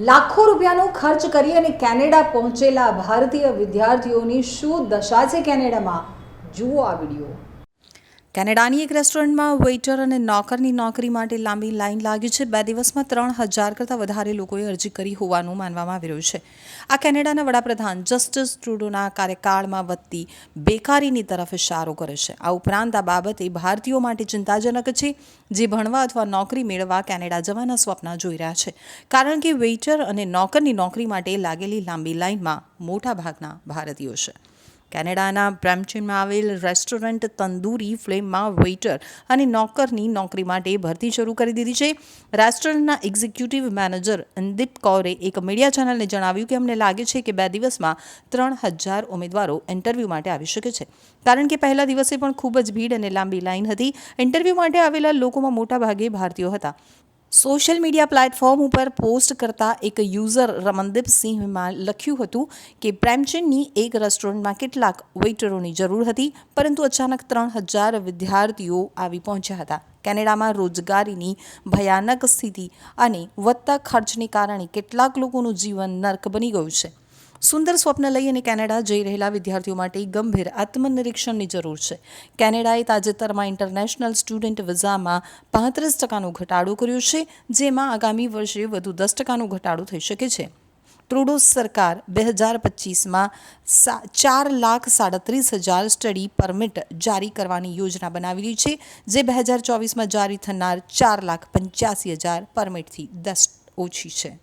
લાખો રૂપિયાનો ખર્ચ કરી અને કેનેડા પહોંચેલા ભારતીય વિદ્યાર્થીઓની શું દશા છે કેનેડામાં? જુઓ આ વીડિયો. કેનેડાની એક રેસ્ટોરન્ટમાં વેઇટર અને નોકરની નોકરી માટે લાંબી લાઈન લાગી છે. બે દિવસમાં ત્રણ હજાર કરતાં વધારે લોકોએ અરજી કરી હોવાનું માનવામાં આવી રહ્યું છે. આ કેનેડાના વડાપ્રધાન જસ્ટિસ ટ્રુડોના કાર્યકાળમાં વધતી બેકારીની તરફ ઇશારો કરે છે. આ ઉપરાંત આ બાબતે ભારતીયો માટે ચિંતાજનક છે જે ભણવા અથવા નોકરી મેળવવા કેનેડા જવાના સ્વપ્ન જોઈ રહ્યા છે. કારણ કે વેઇટર અને નોકરની નોકરી માટે લાગેલી લાંબી લાઇનમાં મોટા ભાગના ભારતીયો છે. કેનેડાના બ્રેમ્પટનમાં આવેલ રેસ્ટોરન્ટ તંદૂરી ફ્લેમમાં વેઇટર અને નોકરની નોકરી માટે ભરતી શરૂ કરી દીધી છે. રેસ્ટોરન્ટના એક્ઝિક્યુટિવ મેનેજર અંદીપ કૌરે એક મીડિયા ચેનલને જણાવ્યું કે અમને લાગે છે કે બે દિવસમાં ત્રણ હજાર ઉમેદવારો ઇન્ટરવ્યૂ માટે આવી શકે છે. કારણ કે પહેલા દિવસે પણ ખૂબ જ ભીડ અને લાંબી લાઇન હતી. ઇન્ટરવ્યૂ માટે આવેલા લોકોમાં મોટાભાગે ભારતીયો હતા. સોશિયલ મીડિયા પ્લેટફોર્મ ઉપર પોસ્ટ કરતા એક યુઝર રમનદીપ સિંહમાં લખ્યું હતું કે પ્રેમચંદની એક રેસ્ટોરન્ટમાં કેટલાક વેઇટરોની જરૂર હતી, પરંતુ અચાનક ત્રણ હજાર વિદ્યાર્થીઓ આવી પહોંચ્યા હતા. કેનેડામાં રોજગારીની ભયાનક સ્થિતિ અને વધતા ખર્ચને કારણે કેટલાક લોકોનું જીવન નર્ક બની ગયું છે. સુંદર સ્વપ્ન લઈ અને કેનેડા જઈ રહેલા વિદ્યાર્થીઓ માટે ગંભીર આત્મનિરીક્ષણની જરૂર છે. કેનેડાએ તાજેતરમાં ઇન્ટરનેશનલ સ્ટુડન્ટ વિઝામાં પાંત્રીસ ટકાનો ઘટાડો કર્યો છે, જેમાં આગામી વર્ષે વધુ દસ ટકાનો ઘટાડો થઈ શકે છે. ટ્રુડો સરકાર બે હજાર પચીસમાં ચાર લાખ સાડત્રીસ હજાર સ્ટડી પરમિટ જારી કરવાની યોજના બનાવી રહી છે, જે બે હજાર ચોવીસમાં જારી થનાર ચાર લાખ પંચ્યાસી હજાર પરમિટથી દસ ઓછી છે.